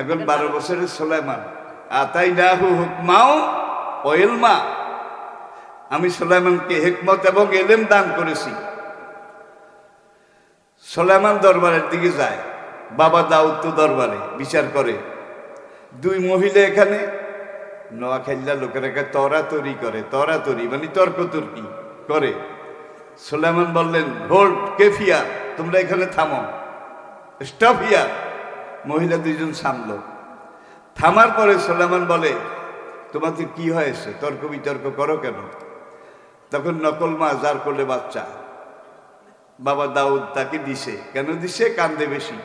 এখন বারো বছরের সোলাইমান। আতাই ডাহু হুকমাও ও এলমা আমি সোলাইমানকে হেকমত এবং এলেম দান করেছি। সোলাইমান দরবারের দিকে যায়। বাবা দাউদ তো দরবারে বিচার করে। দুই মহিলা এখানে। নোয়াখাইল্লা লোকের একা তরা তরি করে তরা তরি মানে তর্ক তর্কি করে। সোলাইমান বললেন হোল্ড কেফিয়া তোমরা এখানে থামো। স্টপ হিয়ার মহিলা দুইজন সামলো। থামার পরে সোলামান বলে তোমাদের কি হয়েছে? তর্ক বিতর্ক করো কেন? তখন নকল মা যার করলে বাচ্চা, বাবা দাউদ তাকে দিছে। কেন দিছে? কান্দে বেশি।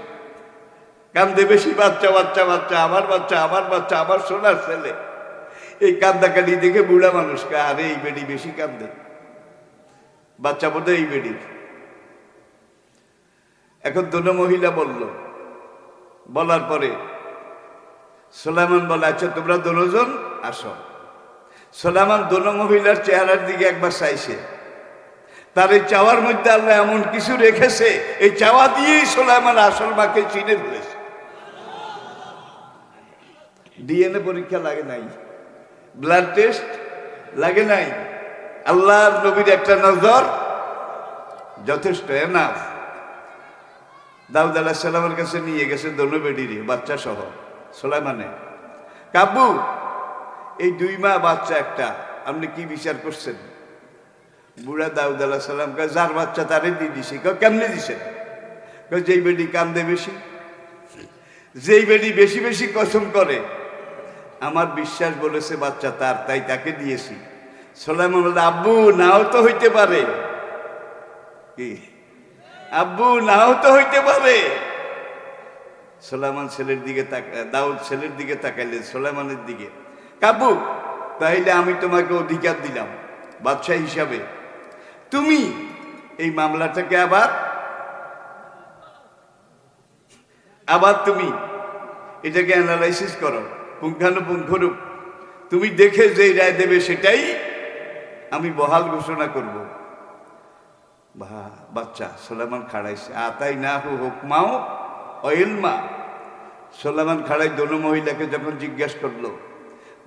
কান্দে বেশি বাচ্চা বাচ্চা বাচ্চা, আমার বাচ্চা আমার বাচ্চা, আমার সোনার ছেলে। এই কান্দাকাটি দেখে বুড়া মানুষকে আরে, এই বেডি বেশি কান্দে। বাচ্চা বোধ এই বেডির এখন দুটো মহিলা বলল বলার পরে, সোলাইমান বলে আচ্ছা তোমরা দুজন আসো। সোলাইমান দোনো মহিলার চেহারার দিকে একবার চাইছে। তার এই চাওয়ার মধ্যে আল্লাহ এমন কিছু রেখেছে, এই চাওয়া দিয়েই সোলাইমান আসল মাকে চিনে ফেলেছে। ডিএনএ পরীক্ষা লাগে নাই, ব্লাড টেস্ট লাগে নাই, আল্লাহর নবীর একটা নজর যথেষ্ট, এনাফ। দাউদ আলাহ সাল্লামের কাছে নিয়ে গেছে দোনো বেডিরে, বাচ্চা সহ, সোলাইমানে। কাবু এই দুই মা বাচ্চা একটা, আপনি কি বিচার করছেন? বুড়া দাউদ আলাহ সাল্লাম কয়, যার বাচ্চা তারে দিয়ে দিছে। কেমনে দিছেন যেই বেডি কান্দে বেশি, যেই বেডি বেশি বেশি কসম করে, আমার বিশ্বাস বলেছে বাচ্চা তার, তাই তাকে দিয়েছি। সোলাইমান আব্বু, নাও তো হইতে পারে। কি? আব্বু, নাও তো হইতে পারে। সোলাইমান ছেলের দিকে তাকা দাউদ ছেলের দিকে তাকাইলেন, সোলাইমানের দিকে। কাবু তাইলে আমি তোমাকে অধিকার দিলাম, বাদশাহ হিসাবে। তুমি এই মামলাটাকে আবার? আবার তুমি এটাকে অ্যানালাইসিস করো পুঙ্খানুপুঙ্খরূপ তুমি দেখে যে রায় দেবে সেটাই আমি বহাল ঘোষণা করব। বা বাচ্চা, সোলামান খাড়াইছে। আতাই না হু হুকমাও অয়েলমা সোলামান খাড়াই দোনো মহিলাকে যখন জিজ্ঞেস করল,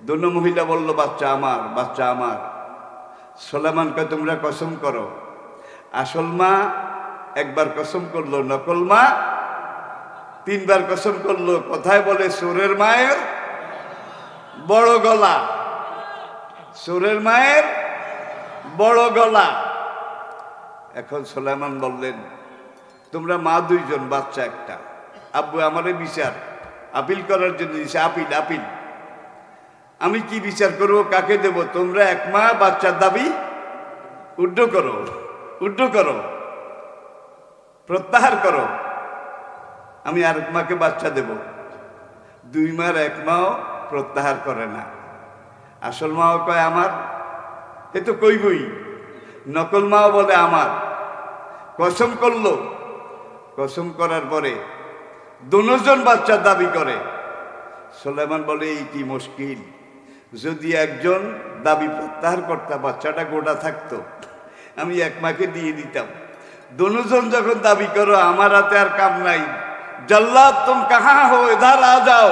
দোনো মহিলা বলল, বাচ্চা আমার বাচ্চা আমার। সোলামানকে তোমরা কসম করো। আসল মা একবার কসম করল, নকল মা তিনবার কসম করল। কথায় বলে, সোরের মায়ের বড় গলা। সোরের মায়ের বড় গলা। এখন সোলাইমান বললেন, তোমরা মা দুইজন, বাচ্চা একটা। আব্বু আমারে বিচার, আপিল করার জন্য দিছে, আপিল আপিল। আমি কি বিচার করব, কাকে দেব? তোমরা এক মা, বাচ্চার দাবি উড্ড করো উড্ড করো, প্রত্যাহার করো। আমি আরেক মাকে বাচ্চা দেব। দুই মার এক মাও প্রত্যাহার করে না। আসল মাও কয়, আমার? এ তো কইবই। নকল মাও বলে আমার। কসম করল। কসম করার পরে দুজন বাচ্চা দাবি করে। সোলেমান বলে, এই কি মুশকিল? যদি একজন দাবি প্রত্যাহার করতাম বাচ্চাটা গোটা থাকতো। আমি এক মাকে দিয়ে দিতাম। দুজন যখন দাবি করো, আমার হাতে আর কাম নাই। জল্লাদ তুম কাহা হো এধার আ যাও।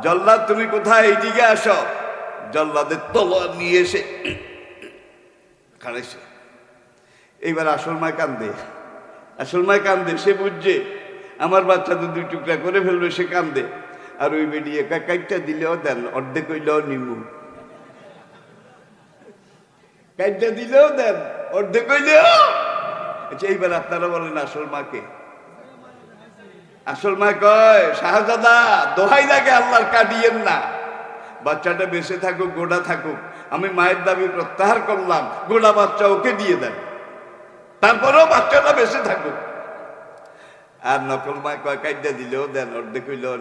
জল্লাদ তুমি কোথায়? এইদিকে আসো। জল্লাদের তলোয়ার নিয়ে এসে খাড়াইছে এইবার আসল মায় কান্দে। আসল মায় কান্দে, সে বুঝছে আমার বাচ্চা তো দুই টুকরা করে ফেলবে, সে কান্দে। আর ওই বেরিয়ে কাইটটা দিলেও দেন, অর্ধেক হইলেও নিমু। কাইটটা দিলেও দেন, অর্ধেক হইলেও। আচ্ছা এইবার আপনারা বলেন আসল মাকে। আসল মা কয়, শাহজাদা, দোহাই লাগে আল্লাহর কাটিয়েন না। বাচ্চাটা বেঁচে থাকুক, গোড়া থাকুক আমি মায়ের দাবি প্রত্যাহার করলাম গোড়া বাচ্চা ওকে দিয়ে দেন। তারপরেও বাচ্চাটা বেঁচে থাকুক। আর নকল মায় কয় কাইডা দিলেও দেন, অর্ধেক হইলেও